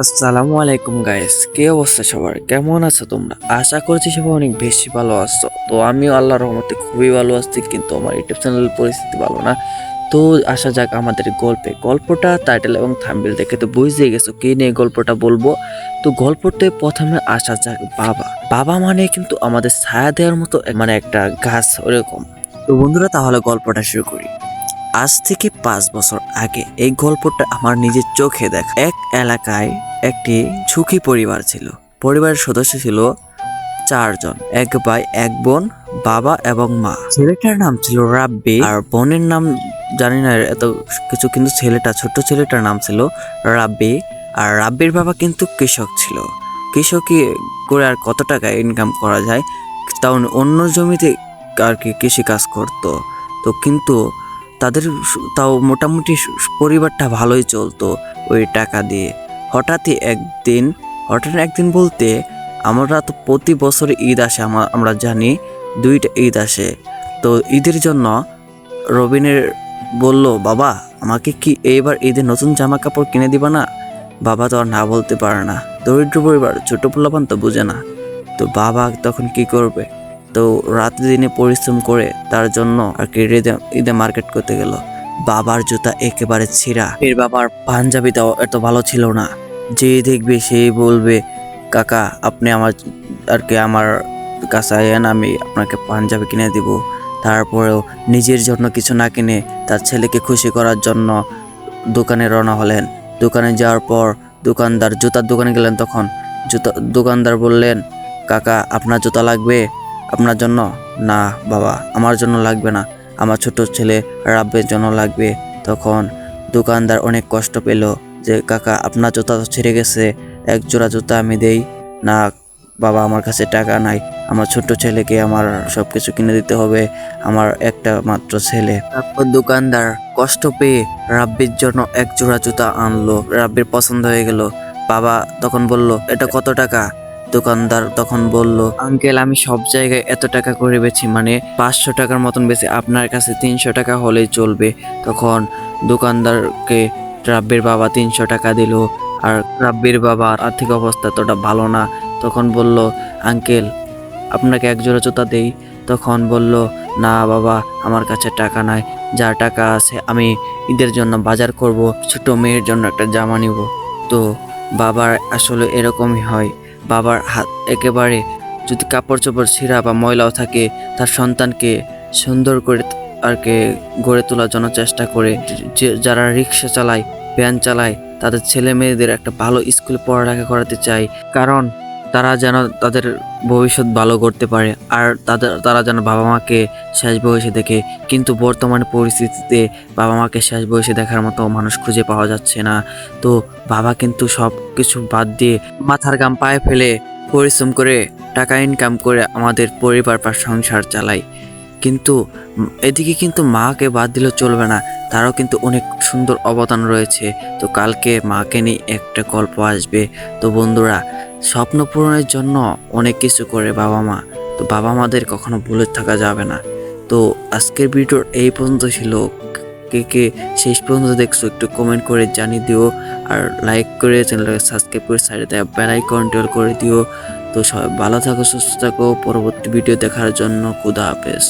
আসসালামু আলাইকুম গাইস, কি অবস্থা সবার? কেমন আছো তোমরা? আশা করছি সবাই অনেক বেশি ভালো আছো। তো আমিও আল্লাহর রহমতে খুবই ভালো আছি, কিন্তু আমার ইউটিউব চ্যানেলের পরিস্থিতি ভালো না। তো আসা যাক আমাদের গল্পে। গল্পটা টাইটেল এবং থাম্বেল দেখে তো বুঝতে গেছো কে নিয়ে গল্পটা বলব। তো গল্পতে প্রথমে আসা যাক বাবা। বাবা মানে কিন্তু আমাদের ছায়া দেওয়ার মতো মানে একটা গাছ ওরকম। তো বন্ধুরা, তাহলে গল্পটা শুরু করি। আজ থেকে পাঁচ বছর আগে এই গল্পটা আমার নিজের চোখে দেখা। এক এলাকায় একটি ঝুঁকি পরিবার ছিল। পরিবারের সদস্য ছিল চারজন, এক ভাই, এক বোন, বাবা এবং মা। ছেলেটার নাম ছিল রাব্বি, আর বোনের নাম জানি না এত কিছু, কিন্তু ছেলেটা ছোট ছেলেটার নাম ছিল রাব্বি, আর রাব্বির বাবা কিন্তু কৃষক ছিল। কৃষকই করে আর কত টাকা ইনকাম করা যায়, তাও অন্য জমিতে আর কি কৃষিকাজ করতো। তো কিন্তু তাদের তাও মোটামুটি পরিবারটা ভালোই চলতো ওই টাকা দিয়ে। হঠাৎই একদিন, হঠাৎ একদিন বলতে আমরা তো প্রতি বছর ঈদ আসে আমা- আমরা জানি দুইটা ঈদ আসে। তো ঈদের জন্য রবিনের বলল, বাবা, আমাকে কি এইবার ঈদে নতুন জামা কাপড় কিনে দিবা না? বাবা তো আর না বলতে পারে না। দরিদ্র পরিবার, ছোটো পোলাপান তো বুঝে না। তো বাবা তখন কি করবে? তো রাত দিনে পরিশ্রম করে তার জন্য আর কি ঈদে মার্কেট করতে গেল। বাবার জুতা একেবারে ছিঁড়া। এর বাবার পাঞ্জাবিটাও এত ভালো ছিল না। যে দেখবে সেই বলবে, কাকা, আপনি আমার, আর কি আমার কাছে আয়েন আমি আপনাকে পাঞ্জাবি কিনে দিব। তারপরেও নিজের জন্য কিছু না কিনে তার ছেলেকে খুশি করার জন্য দোকানে রওনা হলেন। দোকানে যাওয়ার পর দোকানদার, জুতার দোকানে গেলেন তখন। জুতা, দোকানদার বললেন, কাকা, আপনার জুতা লাগবে? আপনার জন্য? না, বাবা, আমার জন্য লাগবে না। আমার ছোট ছেলে রাব্বের জন্য লাগবে। তখন দোকানদার অনেক কষ্ট পেল যে, কাকা, আপনার জুতা তো ছিঁড়ে গেছে, এক জোড়া জুতা আমি দেই। না, বাবা, আমার কাছে টাকা নাই। আমার ছোট ছেলেকে আমার সব কিছু কিনে দিতে হবে, আমার একটা মাত্র ছেলে। তারপর দোকানদার কষ্ট পেয়ে রাব্বির জন্য এক জোড়া জুতা আনলো। রাব্বির পছন্দ হয়ে গেল। বাবা তখন বলল, এটা কত টাকা? দোকানদার তখন বলল, আঙ্কেল, আমি সব জায়গায় এত টাকা করে বেছি মানে পাঁচশো টাকার মতন বেশি আপনার কাছে তিনশো টাকা হলেই চলবে। তখন দোকানদারকে, রাব্বির বাবা তিনশো টাকা দিল, আর রাব্বির বাবার আর্থিক অবস্থা তোটা ভালো না। তখন বলল, আঙ্কেল, আপনাকে এক জোড়া জুতা দেই। তখন বলল, না বাবা, আমার কাছে টাকা নাই, যা টাকা আছে আমি ঈদের জন্য বাজার করব, ছোট মেয়ের জন্য একটা জামা নিব। তো বাবার আসলে এরকমই হয়। বাবার হাত একেবারে যদি কাপড় চোপড় ছিঁড়া বা ময়লাও থাকে, তার সন্তানকে সুন্দর করে আর কে গড়ে তোলার জন্য চেষ্টা করে। যে, যারা রিক্সা চালায়, ভ্যান চালায়, তাদের ছেলে মেয়েদের একটা ভালো স্কুলে পড়ালেখা করাতে চাই কারণ তারা যেন তাদের ভবিষ্যৎ ভালো করতে পারে, আর তাদের, তারা যেন বাবা মাকে শেষ বয়সে দেখে। কিন্তু বর্তমান পরিস্থিতিতে বাবা মাকে শেষ বয়সে দেখার মতো মানুষ খুঁজে পাওয়া যাচ্ছে না। তো বাবা কিন্তু সব কিছু বাদ দিয়ে মাথার গাম পায়ে ফেলে পরিশ্রম করে টাকা ইনকাম করে আমাদের পরিবার বা সংসার চালায়। কিন্তু এদিকে কিন্তু মাকে বাদ দিলেও চলবে না। তারও কিন্তু অনেক সুন্দর অবদান রয়েছে। তো কালকে মাকে নিয়ে একটা গল্প আসবে। তো বন্ধুরা, স্বপ্ন পূরণের জন্য অনেক কিছু করে বাবা মা। তো বাবা মাদের কখনো ভুলে থাকা যাবে না। তো আজকের ভিডিওর এই পর্যন্ত ছিল। কে কে শেষ পর্যন্ত দেখছ একটু কমেন্ট করে জানিয়ে দিও। আর লাইক করে চ্যানেলটাকে সাবস্ক্রাইব করে সাইডে দেওয়া বেল আইকন টেল করে দিও। তো সবাই ভালো থাকো, সুস্থ থাকো। পরবর্তী ভিডিও দেখার জন্য খুদা হাফেজ।